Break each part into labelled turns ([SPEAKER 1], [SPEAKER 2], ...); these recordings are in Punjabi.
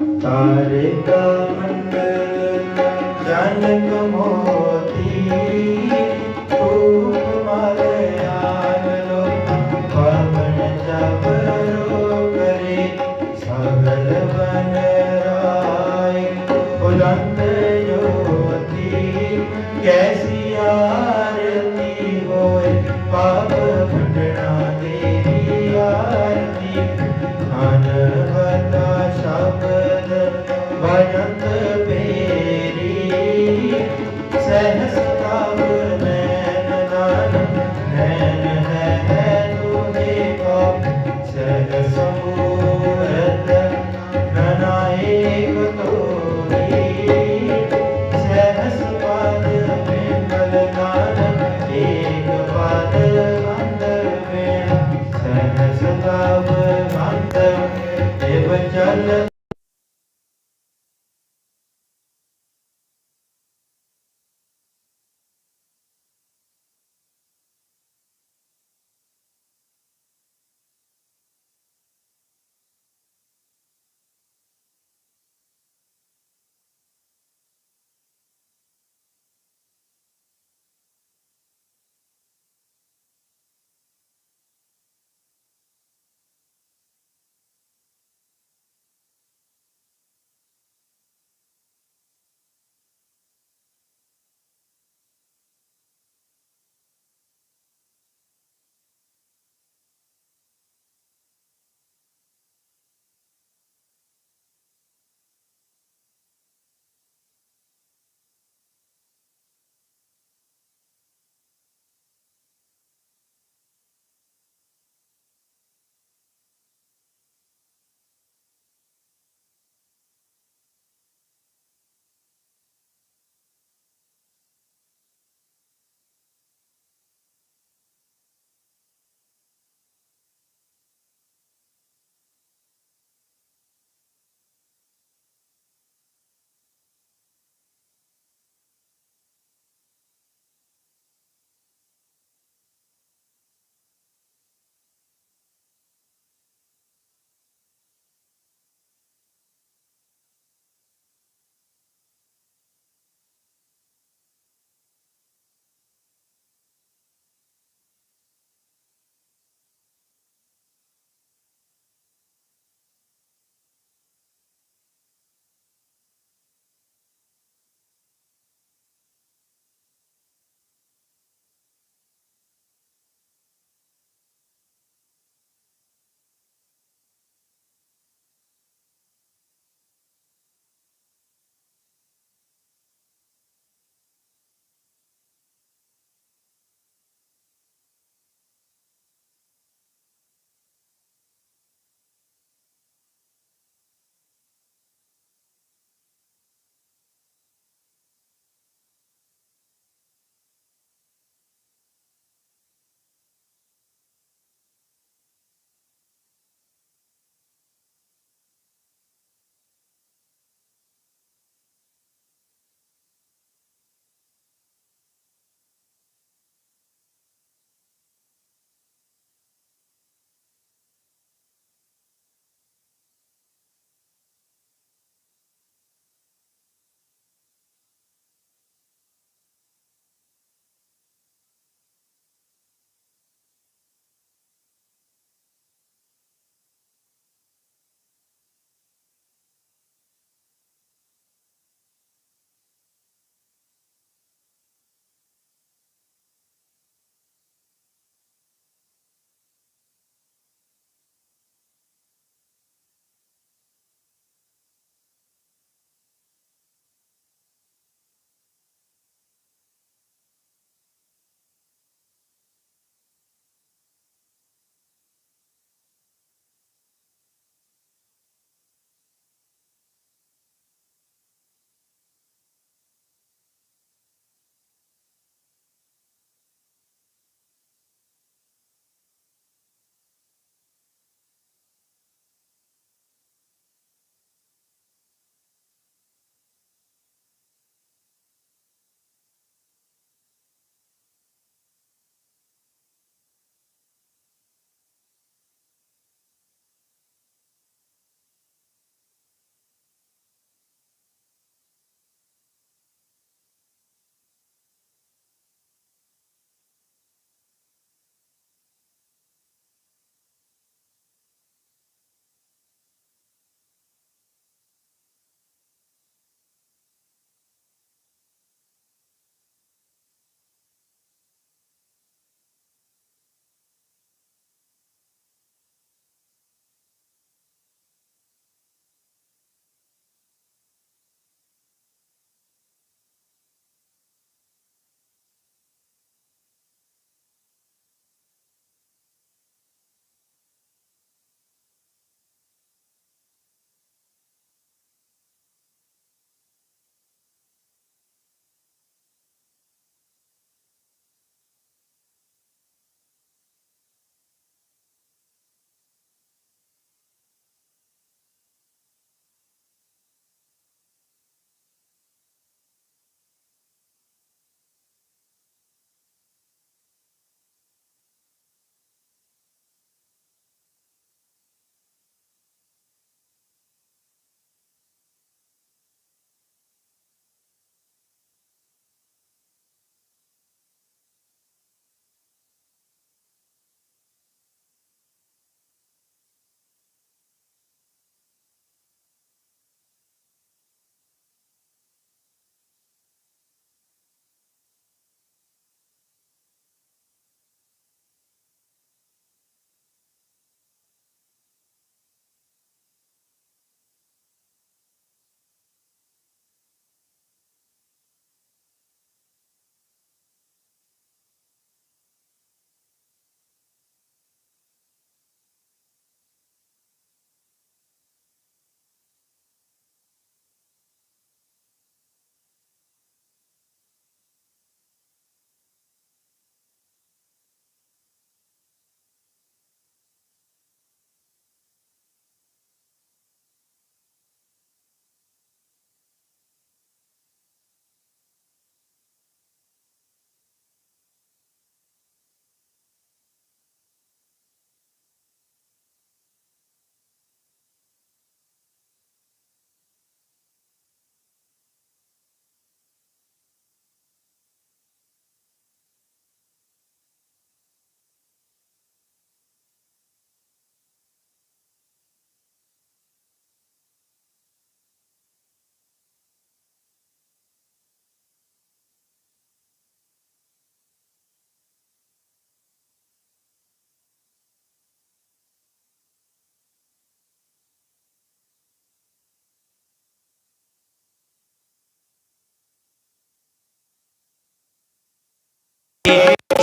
[SPEAKER 1] मण्डल जनकमो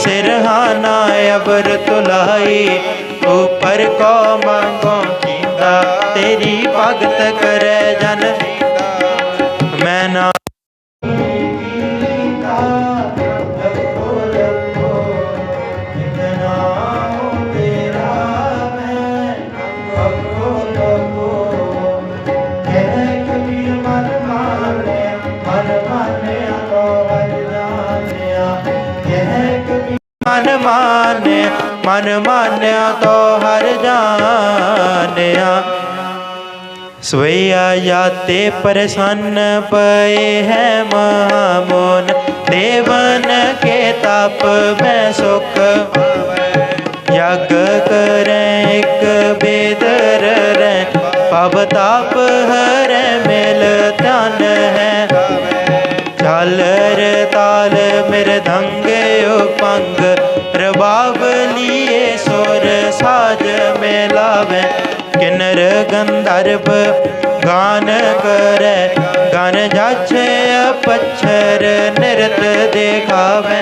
[SPEAKER 1] ਸਿਰਹਾਨਾ ਅਬਰ ਤੁਲਾਈ ਉਪਰ ਕੋ ਮੰਗੋ ਕੀਂਦਾ ਤੇਰੀ ਭਗਤ ਕਰੇ ਜਨ ਮਨ ਮਾਨਿਆ ਮਨ ਮਾਨਿਆ ਤੋ ਹਰ ਜਾਣਿਆ। ਸਵਈਆ ਜਾਤੇ ਪ੍ਰਸੰਨ ਪਏ ਹੈ ਮਹਾਮੋਨ, ਦੇਵਨ ਕੇ ਤਪ ਮੈਂ ਸੁਖ ਯਗ ਕਰੈ ਇਕ ਬੇਦਰ ਰਹਿ ਪਵ ਤਾਪ ਕਿਨਰ ਗੰਧਰਵ ਗਾਨ ਕਰੈ ਗਨ ਜਾਛੇ ਪਛਰ ਨਿਰਤ ਦੇखावे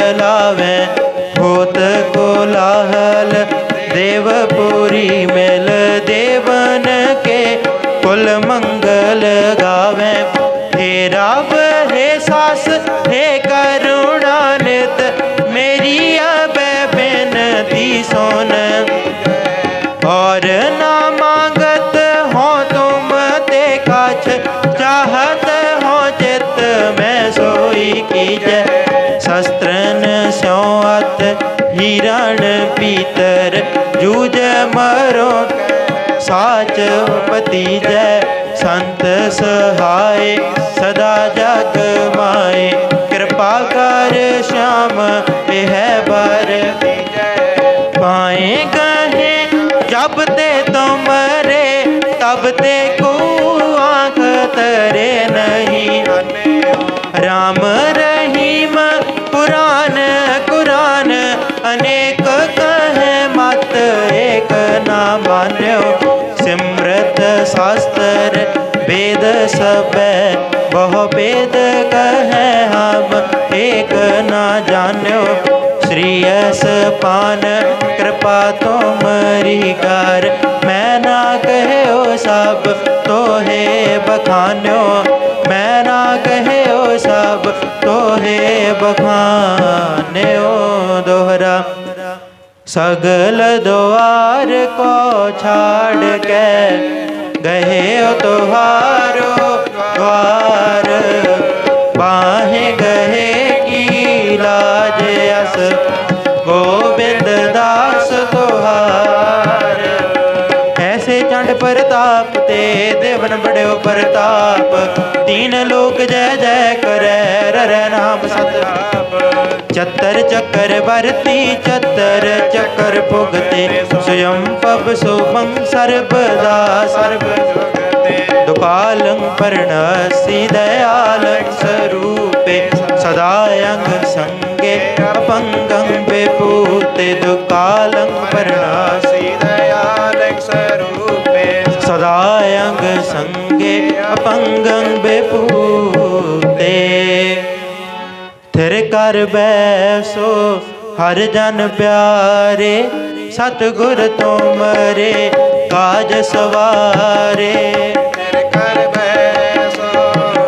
[SPEAKER 1] ਅਛਤ ਲਾਵੇ ਹੋਤ ਕੋਲਾਹਲ ਦੇਵਪੁਰੀ ਪਤੀ ਜੈ। ਸੰਤ ਸਹਾਏ, ਸਦਾ ਜਗ ਮਾਏ। ਕਿਰਪਾ ਕਰ ਸ਼ਾਮ, ਇਹ ਬਰ ਪਾਏ ਕਹੇ ਜਬ ਤੇ ਤੁਮਰੇ ਤਬ ਤੇ ਕੋ ਆਖ ਤਰੇ ਨਹੀਂ। ਰਾਮ ਰਹੀਮ ਪੁਰਾਨ ਕੁਰਾਨ, ਅਨੇਕ ਕਹੇ ਮਤ ਏਕ ਨਾ ਮਾਨਿਓ। ਸਿਮਰਤ ਸਾਸਤਰ ਵੇਦ ਸਭੈ ਬਹੁ ਵੇਦ ਕਹੈ ਹਮ ਏਕ ਨਾ ਜਾਣਿਓ ਸ੍ਰੀ ਅਸ ਪਾਨ ਕਿਰਪਾ ਤੁਮਰੀ ਕਰ ਮੈਂ ਨਾ ਕਹਿਓ ਸਭ ਤੋਹੇ ਬਖਾਨਿਓ ਮੈਂ ਨਾ ਕਹਿਓ ਸਭ ਤੋਹੇ ਬਖਾਨਿਓ ਦੋਹਰਾ सगल द्वार को छाड़ के गए हो तुहारो द्वार बाहे गए की लाज अस गोविंद दास तुहार ऐसे चंड प्रताप ते देवन बड़े प्रताप तीन लोक जय जय करे रे नाम सताप चतर चक्रवर्ती चतर चक्र भुगते स्वयं पव शुभं सर्वदा सर्व दुकालं पर्णसि दयाल स्वरूपे सदायं सङ्गे अपङ्गं विपूते दुकालं पर्णसि दयाल स्वरूपे सदायं सङ्गे अपङ्गं विपूते ਥਿਰ ਕਰ ਬੈਸੋ ਹਰ ਜਨ ਪਿਆਰੇ ਸਤਿਗੁਰ ਤੁਮਰੇ ਕਾਜ ਸਵਾਰੇ।
[SPEAKER 2] ਤੇਰੇ ਕਰ ਬੈਸੋ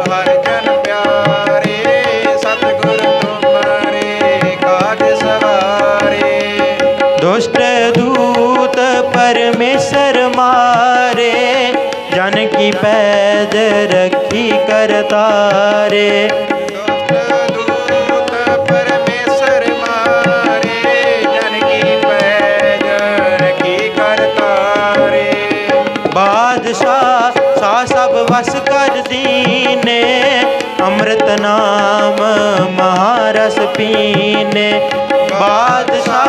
[SPEAKER 2] ਹਰ ਜਨ ਪਿਆਰੇ ਸਤਿਗੁਰ ਤੁਮਾਰੇ ਕਾਜ ਸਵਾਰੇ।
[SPEAKER 1] ਦੁਸ਼ਟ ਦੂਤ ਪਰਮੇਸ਼ਰ ਮਾਰੇ ਜਨ ਕੀ ਪੈਜ ਰੱਖੀ ਕਰਤਾਰੇ। ਅੰਮ੍ਰਿਤ ਨਾਮ ਮਹਾਰਸ ਪੀਨੇ। ਬਾਦਸ਼ਾਹ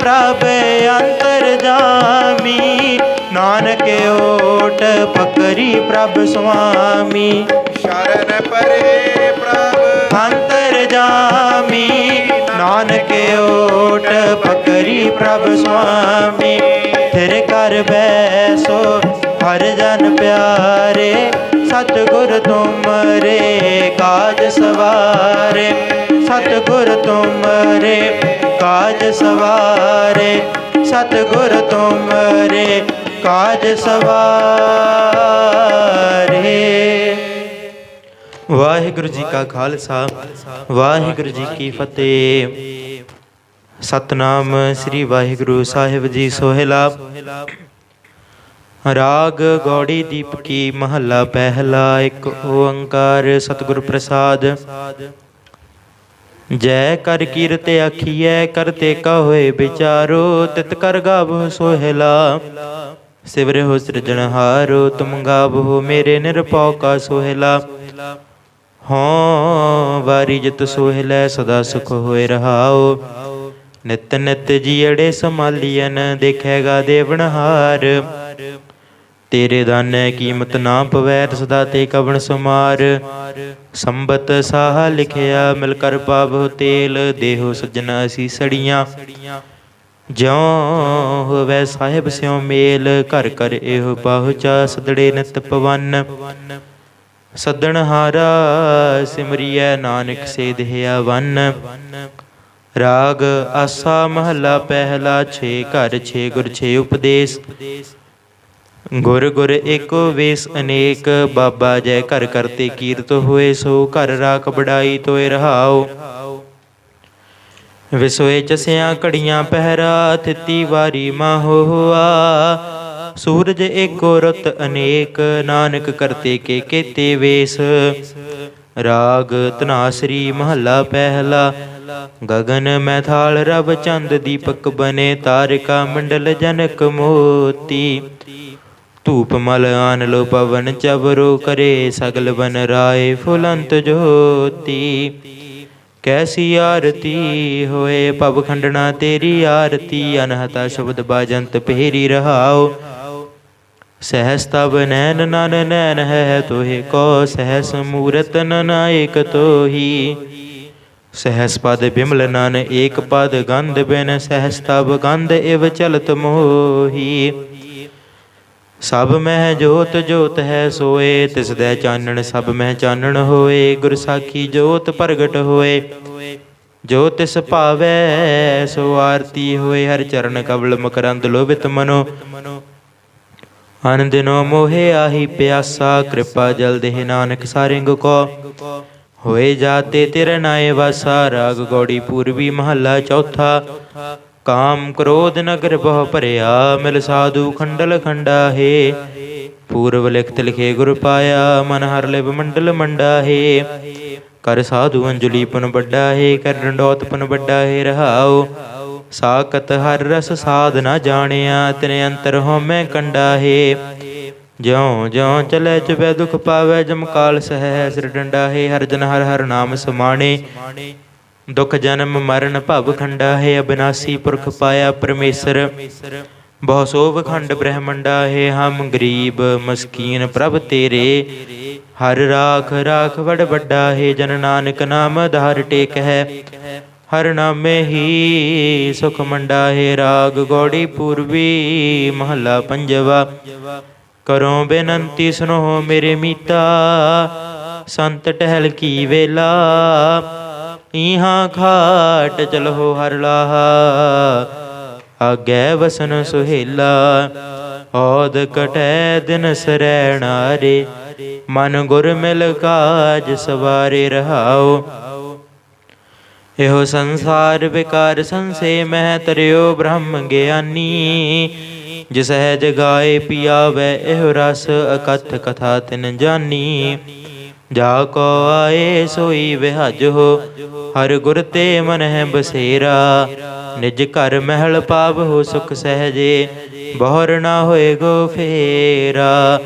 [SPEAKER 1] ਪ੍ਰਭ ਅੰਤਰ ਜਾਮੀ। ਨਾਨਕ ਓਟ ਪਕਰੀ ਪ੍ਰਭ ਸੁਆਮੀ।
[SPEAKER 2] ਸ਼ਰਨ ਪਰੇ ਪ੍ਰਭ।
[SPEAKER 1] ਅੰਤਰ ਜਾਮੀ। ਨਾਨਕ ਓਟ ਪਕਰੀ ਪ੍ਰਭ ਸੁਆਮੀ। ਫਿਰ ਕਰ ਬੈਸੋ ਹਰ ਜਨ ਪਿਆਰੇ। ਸਤਿਗੁਰ ਤੁਮਰੇ ਕਾਜ ਸਵਾਰੇ। ਸਤਿਗੁਰ ਤੁਮਰੇ ਕਾਜ ਸਵਾਰੇ, ਸਤਿਗੁਰ ਤੁਮਰੇ, ਕਾਜ ਸਵਾਰੇ। ਵਾਹਿਗੁਰੂ ਜੀ ਕਾ ਖਾਲਸਾ, ਵਾਹਿਗੁਰੂ ਜੀ ਕੀ ਫਤਿਹ। ਸਤਨਾਮ ਸ੍ਰੀ ਵਾਹਿਗੁਰੂ ਸਾਹਿਬ ਜੀ ਸੋਹਿਲਾ। ਰਾਗ ਗੌੜੀ ਦੀਪਕੀ ਮਹੱਲਾ ਪਹਿਲਾ, ਇੱਕ ਓੰਕਾਰ ਸਤਿਗੁਰ ਪ੍ਰਸਾਦ। ਜੈ ਕਰ ਕੀਰਤ ਆਖੀਐ ਕਰਤੇ ਕਾ ਹੋਏ ਵਿਚਾਰੋ, ਤਿਤ ਕਰ ਗਾਵੋ ਸੋਹਿਲਾ। ਸਿਵਰੇ ਸਿਰਜਣਹਾਰੋ ਤੁਮ ਗਾਵੋ ਮੇਰੇ ਨਿਰਭਉ ਕਾ ਸੋਹਿਲਾ। ਹਾਂ ਵਾਰੀ ਜਿਤ ਸੋਹਿਲੈ, ਸਦਾ ਸੁਖ ਹੋਏ ਰਹਾਓ ਨਿਤ ਨਿਤ ਜੀੜੇ ਸਮਾਲੀਐਨ ਦੇਖੇਗਾ ਦੇਵਨਹਾਰ ਤੇਰੇ ਦਾਨੈ ਕੀਮਤ ਨਾ ਪਵੈ ਸਦਾ ਤੇ ਕਵਣ ਸੁਮਾਰ। ਸੰਬਤ ਸਾਹ ਲਿਖਿਆ, ਮਿਲ ਕਰ ਪਾਵੋ ਤੇਲ, ਦੇਹੋ ਸਜਣਾ ਅਸੀਂ ਸੜੀਆਂ। ਜਿਉ ਹੋਵੇ ਸਾਹਿਬ ਸਿਉ ਮੇਲ, ਘਰ ਘਰ ਇਹੋ ਪਹੁੰਚਾ ਸਦੜੇ ਨਿਤ ਪਵਨ। ਸੱਦਣ ਹਾਰਾ ਸਿਮਰਿਐ ਨਾਨਕ ਸੇ ਦੇਹਿਆ ਵਨ। ਰਾਗ ਆਸਾ ਮਹੱਲਾ ਪਹਿਲਾ, ਛੇ ਘਰ, ਛੇ ਗੁਰ, ਛੇ ਉਪਦੇਸ਼। ਗੁਰ ਗੁਰ ਏਕੋ ਵੇਸ ਅਨੇਕ, ਬਾਬਾ ਜੈ ਘਰ ਕਰਤੇ ਕੀਰਤ ਹੋਏ ਸੋ, ਘਰ ਰਾਖ ਬੜਾਈ ਤੋਏ ਰਹਾਓ ਵਿਸੋਏ ਚਸਿਆਂ ਘੜੀਆਂ ਪਹਿਰਾ, ਥਿੱਤੀ ਵਾਰੀ ਮਾਹੋ ਸੂਰਜ ਏਕੋ ਰਤ ਅਨੇਕ, ਨਾਨਕ ਕਰਤੇ ਕੇ ਕੇਤੇ ਵੇਸ। ਰਾਗ ਤਨਾਸਰੀ ਮਹੱਲਾ ਪਹਿਲਾ, ਗਗਨ ਮੈਥਾਲ ਰਬ ਚੰਦ ਦੀਪਕ ਬਨੇ, ਤਾਰਿਕਾ ਮੰਡਲ ਜਨਕ ਮੋਤੀ। ਧੂਪ ਮਲ ਆਨ ਲੋ ਪਵਨ ਚਬਰੋ ਕਰੇ ਸਗਲ ਬਨ ਰਾਏ ਫੁਲੰਤ ਜੋਤੀ। ਕੈਸੀ ਆਰਤੀ ਹੋਏ ਪਵ ਖੰਡਣਾ ਤੇਰੀ ਆਰਤੀ, ਅਨਹਤਾ ਸ਼ਬਦ ਬਾਜੰਤ ਪਹਿਰੀ ਰਹਾਓ। ਸਹਸ ਤਬ ਨੈਨ ਨਨ ਨੈਨ ਹੈ ਤੋਹਿ ਕੋ, ਸਹਸ ਮੂਰਤ ਏਕ ਤੋਹੀ। ਸਹਸ ਪਦ ਬਿਮਲ ਨਨ ਏਕ ਪਦ ਗੰਧ ਬਿਨ, ਸਹਸ ਤਬ ਗੰਧ ਇਵ ਚਲਤ ਮੋਹੀ। ਸਭ ਮਹਿ ਜੋਤ ਜੋਤ ਹੈ ਸੋਏ, ਤਿਸ ਦੇ ਚਾਨਣ ਸਭ ਮਹਿ ਚਾਨਣ ਹੋਏ, ਗੁਰ ਸਾਖੀ ਜੋਤ ਪ੍ਰਗਟ ਹੋਏ। ਜੋ ਤਿਸ ਭਾਵੈ, ਸੋ ਆਰਤੀ ਹੋਏ, ਹਰ ਚਰਨ ਕਬਲ ਮਕਰੰਦ ਲੋਭਿਤ ਮਨੋ। ਅਨੰਦਿਨੋ ਮੋਹਿ ਆਹੀ ਪਿਆਸਾ, ਕਿਰਪਾ ਜਲ ਦੇਹ ਨਾਨਕ ਸਾਰਿੰਗ ਕੋ। ਹੋਏ ਜਾਤੇ ਤੇਰੇ ਨਾਏ ਵਾਸਾ, ਰਾਗ ਗੌੜੀ ਪੂਰਬੀ ਮਹੱਲਾ ਚੌਥਾ। ਕਾਮ ਕ੍ਰੋਧ ਨਗਰ ਬਹੁ ਭਰਿਆ, ਮਿਲ ਸਾਧੂ ਖੰਡਲ ਖੰਡਾ ਹੈ ਪੂਰਵ ਲਿਖਤ ਲਿਖੇ ਗੁਰ ਪਾਇਆ, ਮਨ ਹਰ ਲਿਵ ਮੰਡਲ ਮੰਡਾ ਹੈ ਕਰ ਸਾਧੂ ਅੰਜਲੀ ਪਨ ਵੱਡਾ ਹੈ ਕਰ ਡੰਡੋਤ ਪਨ ਵੱਡਾ ਹੈ ਰਹਾਉ। ਸਾਕਤ ਹਰ ਰਸ ਸਾਧ ਨਾ ਜਾਣਿਆ, ਤਿਨੇ ਅੰਤਰ ਹਉਮੈ ਕੰਡਾ ਹੈ ਜਿਉ ਜਿਉ ਚਲੇ ਚੁਬੈ ਦੁਖ ਪਾਵੇ ਜਮ ਕਾਲ ਸਹਿ, ਸਿਰ ਡੰਡਾ ਹੈ ਹਰ ਜਨ ਹਰ ਹਰ ਨਾਮ ਸਮਾਣੇ। ਦੁਖ ਜਨਮ ਮਰਨ ਭਵ ਖੰਡਾ ਹੈ ਅਬਿਨਾਸੀ ਪੁਰਖ ਪਾਇਆ ਪਰਮੇਸ਼ਰ। ਬਹੁ ਸੋਭ ਖੰਡ ਬ੍ਰਹਮੰਡਾ ਹੈ ਹਮ ਗਰੀਬ ਮਸਕੀਨ ਪ੍ਰਭ ਤੇਰੇ। ਹਰ ਰਾਖ ਰਾਖ ਵਡ ਵੱਡਾ ਹੈ ਜਨ ਨਾਨਕ ਨਾਮ ਆਧਾਰ ਟੇਕ ਹੈ। ਹਰ ਨਾਮੇ ਹੀ ਸੁਖ ਮੰਡਾ ਹੈ ਰਾਗ ਗੌੜੀ ਪੂਰਬੀ ਮਹੱਲਾ ਪੰਜਵਾ। ਕਰੋ ਬੇਨੰਤੀ ਸੁਨੋ ਮੇਰੇ ਮੀਤਾ, ਸੰਤ ਟਹਿਲ ਕੀ ਵੇਲਾ। ਇਹਾਂ ਖਾਟ ਚਲੋ ਹਰ ਲਾਹਾ। ਆਗੇ ਵਸਨ ਸੁਹੇਲਾ ਔਦ ਕਟੈ ਦਿਨ ਸਰੈਣਾਰੇ। ਮਨ ਗੁਰ ਮਿਲ ਕਾਜ ਸਵਾਰੇ ਰਹਾਓ ਇਹੋ ਸੰਸਾਰ ਵਿਕਾਰ ਸੰਸੇ ਮਹਿ ਤਰਿਓ ਬ੍ਰਹਮ ਗਿਆਨੀ। ਜਿਸ ਸਹਿਜ ਗਾਏ ਪਿਆਵੇ, ਇਹੋ ਰਸ ਅਕਥ ਕਥਾ ਤਿਨ ਜਾਨੀ। ਜਾ ਕੋ ਆਏ ਸੋਈ ਵਿਹਜ ਹੋ, ਹਰ ਗੁਰ ਤੇ ਮਨ ਹੈ ਬਸੇਰਾ। ਨਿਜ ਘਰ ਮਹਿਲ ਪਾਵ ਹੋ ਸੁਖ ਸਹਜੇ, ਬਹੁਰ ਨਾ ਹੋਏ ਗੋ ਫੇਰਾ।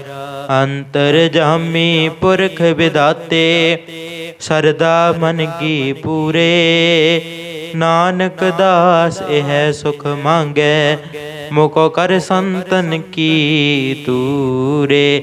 [SPEAKER 1] ਅੰਤਰ ਜਾਮੀ ਪੁਰਖ ਵਿਦਾਤੇ, ਸਰਦਾ ਮਨ ਕੀ ਪੂਰੇ। ਨਾਨਕ ਦਾਸ ਇਹ ਸੁਖ ਮੰਗੈ, ਮੁਕੋ ਕਰ ਸੰਤਨ ਕੀ ਤੂਰੇ।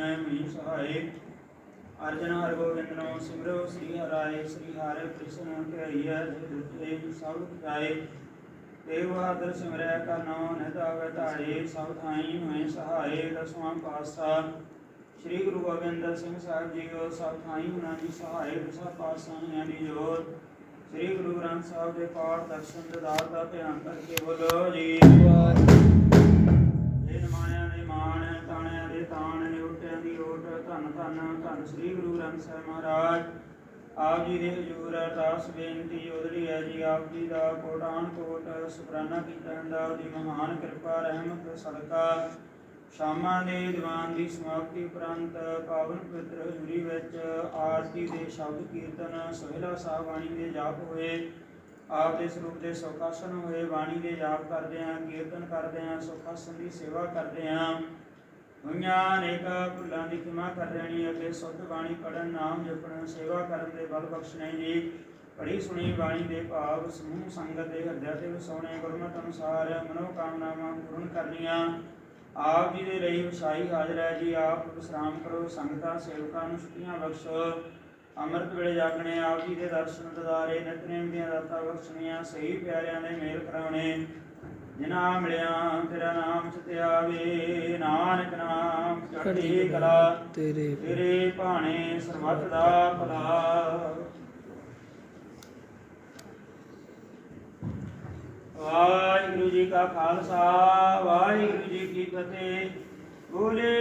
[SPEAKER 3] ਰਾਮਦਾਸ ਮੀ ਸਹਾਏ ਅਰਜਨ ਹਰ ਗੋਬਿੰਦ ਨੋ ਸਿਮਰੋ ਸ੍ਰੀ ਹਰਾਏ ਸ੍ਰੀ ਹਰਿ ਕ੍ਰਿਸ਼ਨ ਧਿਆਈਐ ਜਿਤੁ ਸਭ ਜਾਏ। ਦੇਵ ਬਹਾਦਰ ਸਿਮਰੈ ਕਾ ਨਾਮ ਨਿਦਾਵੈ ਧਾਰੇ ਸਭ ਥਾਈ ਹੋਏ ਸਹਾਏ ਦਸਵਾਂ ਪਾਤਸ਼ਾਹ। ਸ੍ਰੀ ਗੁਰੂ ਗੋਬਿੰਦ ਸਿੰਘ ਸਾਹਿਬ ਜੀ ਕੋ ਸਭ ਥਾਈ ਉਹਨਾਂ ਦੀ ਸਹਾਏ ਦਸਾਂ ਪਾਤਸ਼ਾਹਾਂ ਦੀ ਜੋਤ। ਸ੍ਰੀ ਗੁਰੂ ਗ੍ਰੰਥ ਸਾਹਿਬ ਦੇ ਪਾਠ ਦਰਸ਼ਨ ਦਿਦਾਰ ਦਾ ਧਿਆਨ ਕਰਕੇ ਬੋਲੋ ਜੀ। ਇਹ ਮਾਇਆ ਦੇ ਮਾਣ ਤਾਣਿਆਂ ਦੇ ਤਾਣ ਨੇ ਉੱਟਿਆਂ ਦੀ ਓਟ ਧੰਨ ਧੰਨ ਸ੍ਰੀ ਗੁਰੂ ਗ੍ਰੰਥ ਸਾਹਿਬ ਮਹਾਰਾਜ। ਆਪ ਜੀ ਦੇ ਹਜ਼ੂਰ ਅਰਦਾਸ ਬੇਨਤੀ ਉਦੜੀ ਹੈ ਜੀ, ਆਪ ਜੀ ਦਾ ਕੋਟਾਨ ਕੋਟ ਸ਼ੁਕਰਾਨਾ ਕੀਤਾ ਜਾਂਦਾ, ਉਹਦੀ ਮਹਾਨ ਕਿਰਪਾ, ਰਹਿਮਤ, ਸਦਕਾ। ਸ਼ਾਮਾਂ ਦੇ ਦੀਵਾਨ ਦੀ ਸਮਾਪਤੀ ਉਪਰੰਤ ਪਾਵਨ ਪਵਿੱਤਰ ਹਜ਼ੂਰੀ ਵਿੱਚ ਆਰਤੀ ਦੇ ਸ਼ਬਦ ਕੀਰਤਨ, ਸੋਹਿਲਾ ਸਾਹਿਬ ਬਾਣੀ ਦੇ ਜਾਪ ਹੋਏ। ਆਪ ਦੇ ਸਰੂਪ ਦੇ ਸੁਖਾਸਨ ਹੋਏ, ਬਾਣੀ ਦੇ ਜਾਪ ਕਰਦੇ ਆਂ ਕੀਰਤਨ ਕਰਦੇ ਆਂ ਸੁਖਾਸਨ ਦੀ ਸੇਵਾ ਕਰਦੇ ਆਂ ਹੋਈਆਂ ਅਨੇਕ ਭੁੱਲਾਂ ਦੀ ਖਿਮਾ ਕਰ ਰਹਿਣੀ ਅਤੇ ਸੁੱਧ ਬਾਣੀ ਪੜਨ ਨਾਮ ਜਪਣ, ਸੇਵਾ ਕਰਨ ਦੇ ਬਲ ਬਖਸ਼ਣੇ ਜੀ। ਪੜੀ ਸੁਣੀ ਬਾਣੀ ਦੇ ਭਾਵ, ਸਮੂਹ, ਸੰਗਤ ਦੇ ਹਿਰਦਿਆਂ ਤੇ ਵਸਾਉਣੇ, ਗੁਰਮਤਿ ਅਨੁਸਾਰ ਮਨੋ ਕਾਮਨਾਵਾਂ ਪੂਰਨ ਕਰਨੀਆਂ। ਆਪ ਜੀ ਦੇ ਲਈ ਵਸਾਈ ਹਾਜ਼ਰ ਹੈ ਜੀ, ਆਪ ਵਿਸਰਾਮ ਕਰੋ, ਸੰਗਤਾਂ, ਸੇਵਕਾਂ ਨੂੰ ਛੁੱਟੀਆਂ ਬਖਸ਼ੋ। ਅੰਮ੍ਰਿਤ ਵੇਲੇ ਜਾਗਣੇ, ਆਪ ਜੀ ਦੇ ਦਰਸ਼ਨ ਦਿਦਾਰੇ, ਨਿਤਨੇਮ ਦੀਆਂ ਦਾਤਾਂ ਬਖਸ਼ਣੀਆਂ, ਸਹੀ ਪਿਆਰਿਆਂ ਦੇ ਮੇਲ ਕਰਾਉਣੇ। ਜਿਨਾ ਮਿਲਿਆ ਤੇਰਾ ਨਾਮ ਸਤਿਆਵੇ ਨਾਨਕ ਨਾਮ ਚੜ੍ਹਦੀ ਕਲਾ
[SPEAKER 4] ਤੇਰੇ
[SPEAKER 3] ਤੇਰੇ ਭਾਣੇ ਸਰਬੱਤ ਦਾ ਭਲਾ। ਵਾਹਿਗੁਰੂ ਜੀ ਕਾ ਖਾਲਸਾ ਵਾਹਿਗੁਰੂ ਜੀ ਕੀ ਫਤਿਹ। ਬੋਲੇ